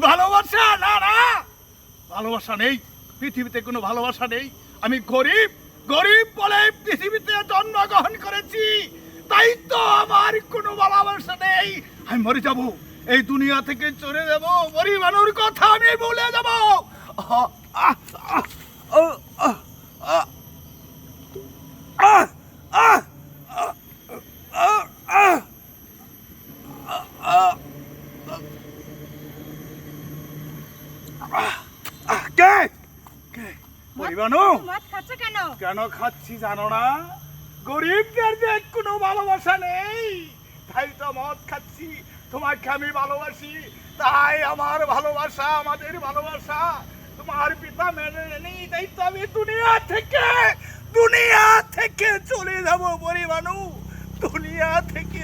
ভালোবাসা? না না। ভালোবাসা নেই। পৃথিবীতে কোনো ভালোবাসা নেই। আমি গরিব গরিব বলে পৃথিবীতে জন্মগ্রহণ করেছি। তাই তো আমার কোনো ভালোবাসা নেই। আমি মরে যাব। এই দুনিয়া থেকে চলে যাব। পরিবারের কথা আমি বলে যাব। আহ, কে? কে? পরিবানু? কেন? কেন খাচ্ছি জানো না? গরিবদের যে কোনো ভালোবাসা নেই তাই তো মদ খাচ্ছি। তোমাকে আমি ভালোবাসি তাই আমার ভালোবাসা আমাদের ভালোবাসা তোমার পিতা মেনে নেই তাই তো আমি দুনিয়া থেকে দুনিয়া থেকে চলে যাব পরিবানু। দুনিয়া থেকে